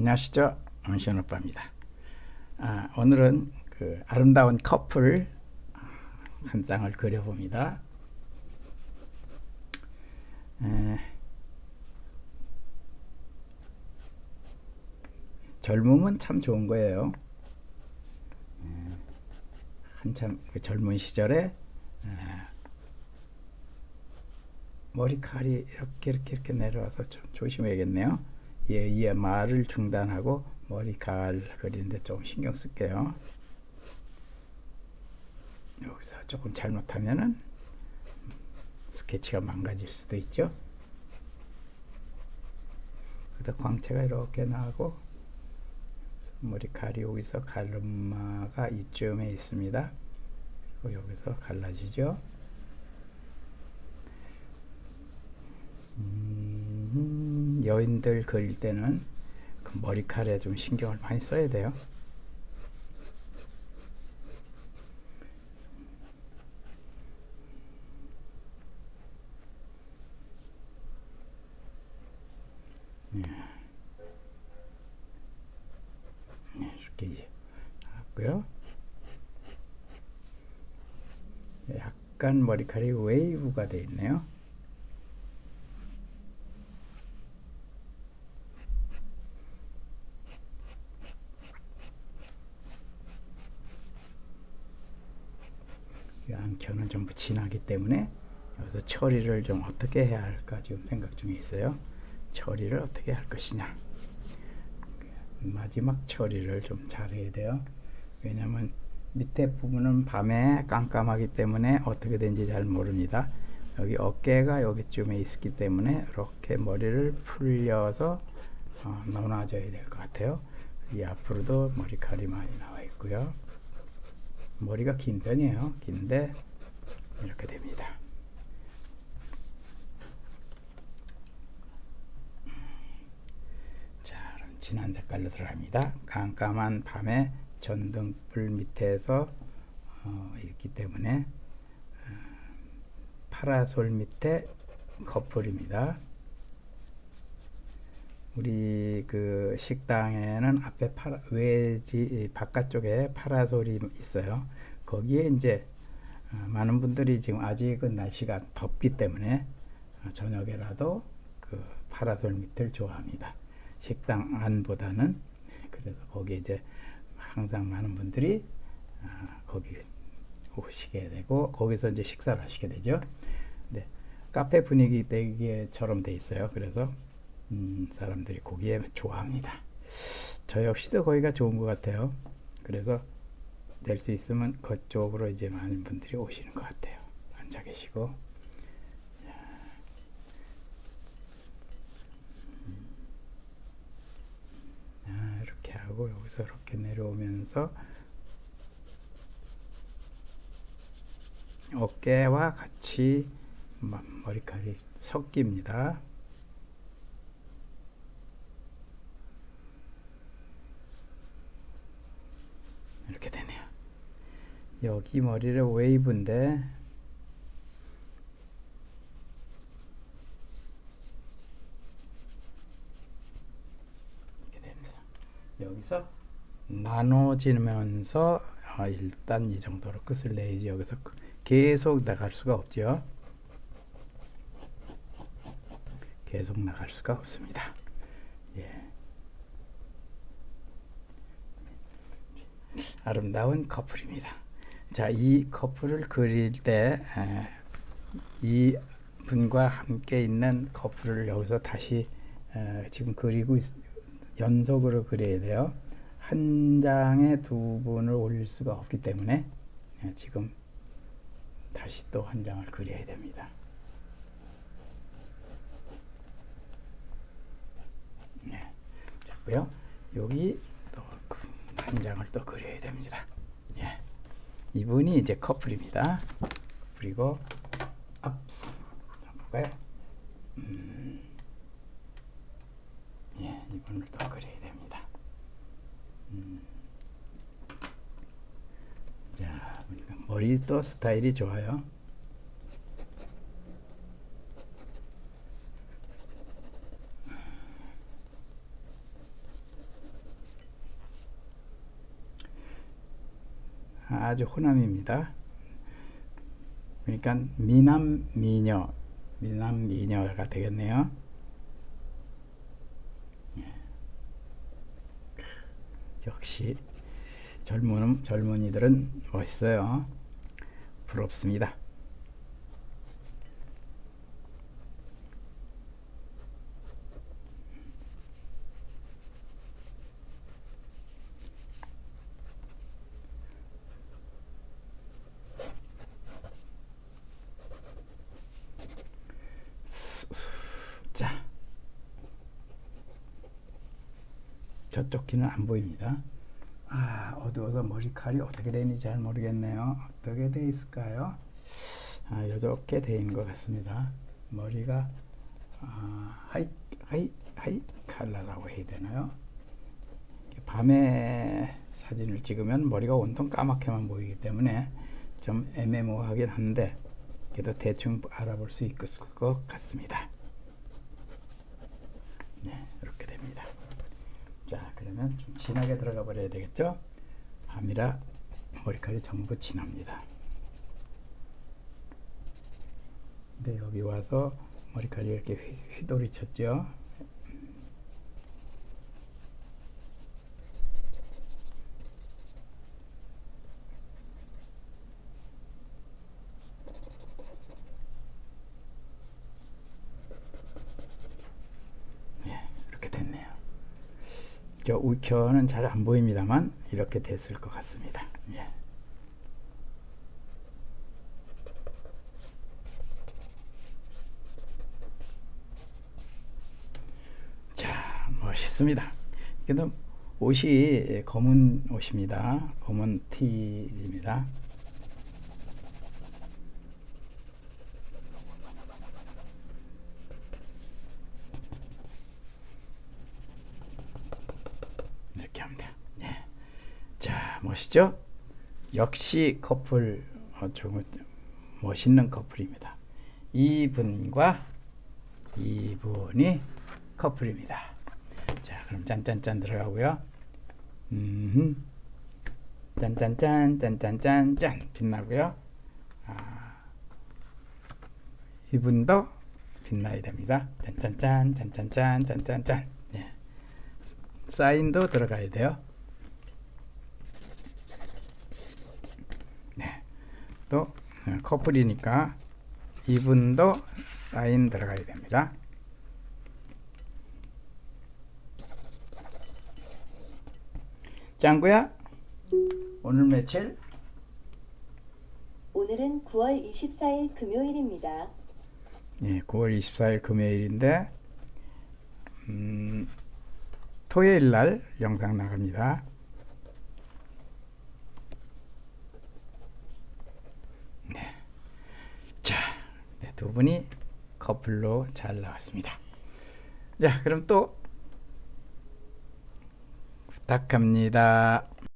안녕하시죠? 원시현 오빠입니다. 아, 오늘은 그 아름다운 커플 한 쌍을 그려봅니다. 에, 젊음은 참 좋은 거예요. 에, 한참 그 젊은 시절에 에, 머리칼이 이렇게 이렇게 이렇게 내려와서 좀 조심해야겠네요. 예, 예, 말을 중단하고 머리칼 그리는데 조금 신경 쓸게요. 여기서 조금 잘못하면은 스케치가 망가질 수도 있죠. 그다 광채가 이렇게 나고 머리칼이 여기서 가르마가 이쯤에 있습니다. 그리고 여기서 갈라지죠. 음, 여인들 그릴 때는 그 머리칼에 좀 신경을 많이 써야 돼요. 예. 예. 약간 머리칼이 웨이브가 되어 있네요. 안경은 전부 진하기 때문에 여기서 처리를 좀 어떻게 해야 할까 지금 생각 중에 있어요. 처리를 어떻게 할 것이냐. 마지막 처리를 좀 잘해야 돼요. 왜냐하면 밑에 부분은 밤에 깜깜하기 때문에 어떻게 된지 잘 모릅니다. 여기 어깨가 여기쯤에 있기 때문에 이렇게 머리를 풀려서 어, 넣어줘야 될 것 같아요. 이 앞으로도 머리칼이 많이 나와 있고요. 머리가 긴 편이에요. 긴데 이렇게 됩니다. 자, 그럼 진한 색깔로 들어갑니다. 깜깜한 밤에 전등불 밑에서 어, 있기 때문에 어, 파라솔 밑에 커플입니다. 우리 그 식당에는 앞에 파라, 외지 바깥쪽에 파라솔이 있어요. 거기에 이제 어, 많은 분들이 지금 아직은 날씨가 덥기 때문에 어, 저녁에라도 그 파라솔 밑을 좋아합니다. 식당 안보다는 그래서 거기 이제 항상 많은 분들이 어, 거기 오시게 되고 거기서 이제 식사를 하시게 되죠. 네, 카페 분위기 되기처럼 돼 있어요. 그래서 음, 사람들이 거기에 좋아합니다. 저 역시도 거기가 좋은 것 같아요. 그래서 될 수 있으면 그쪽으로 이제 많은 분들이 오시는 것 같아요. 앉아 계시고. 자, 이렇게 하고 여기서 이렇게 내려오면서 어깨와 같이 머리칼이 섞입니다. 이렇게 되네요. 여기 머리를 웨이브인데. 여기서 나눠지면서 아, 일단 이 정도로 끝을 내야지 여기서 계속 나갈 수가 없죠. 계속 나갈 수가 없습니다. 예. 아름다운 커플입니다. 자, 이 커플을 그릴 때, 이 분과 함께 있는 커플을 여기서 다시 에, 지금 그리고 있, 연속으로 그려야 돼요. 한 장에 두 분을 올릴 수가 없기 때문에 에, 지금 다시 또 한 장을 그려야 됩니다. 네, 자고요. 여기 한 장을 또 그려야 됩니다. 예. 이분이 이제 커플입니다. 그리고 앞스 볼까요? 음. 예, 이분을 또 그려야 됩니다. 음. 자, 보니까 머리도 스타일이 좋아요. 아주 호남입니다. 그러니까 미남 미녀, 미남 미녀가 되겠네요. 예. 역시 젊은 젊은이들은 멋있어요. 부럽습니다. 자, 저쪽 귀는 안 보입니다. 아, 어두워서 머리칼이 어떻게 되는지 잘 모르겠네요. 어떻게 돼 있을까요? 아, 이렇게 돼 있는 것 같습니다. 머리가 아, 하이 하이 하이 칼라라고 해야 되나요? 밤에 사진을 찍으면 머리가 온통 까맣게만 보이기 때문에 좀 애매모호하긴 한데 그래도 대충 알아볼 수 있을 것 같습니다. 네, 이렇게. 자, 그러면 좀 진하게 들어가 버려야 되겠죠? 밤이라 머리칼이 전부 진합니다. 근데 여기 와서 머리칼이 이렇게 휘, 휘돌이 쳤죠? 예, 이렇게 됐네요. 저 우켜는 잘 안 보입니다만 이렇게 됐을 것 같습니다. 예. 자, 멋있습니다. 그래도 옷이 검은 옷입니다. 검은 티입니다. 합니다. 예. 자, 멋있죠? 역시 커플 어, 좀 멋있는 커플입니다. 이분과 이분이 커플입니다. 자, 그럼 짠짠짠 들어가고요. 음, 짠짠짠, 짠짠짠, 짠 빛나고요. 아, 이분도 빛나야 됩니다. 짠짠짠, 짠짠짠, 짠짠짠. 예. 사인도 들어가야 돼요. 네. 또 어, 커플이니까 이분도 사인 들어가야 됩니다. 짱구야, 오늘 며칠? 오늘은 9월 24일 금요일입니다. 예, 9월 24일 금요일인데 음, 토요일 날 영상 나갑니다. 네. 자, 네, 두 분이 커플로 잘 나왔습니다. 자, 그럼 또 부탁합니다.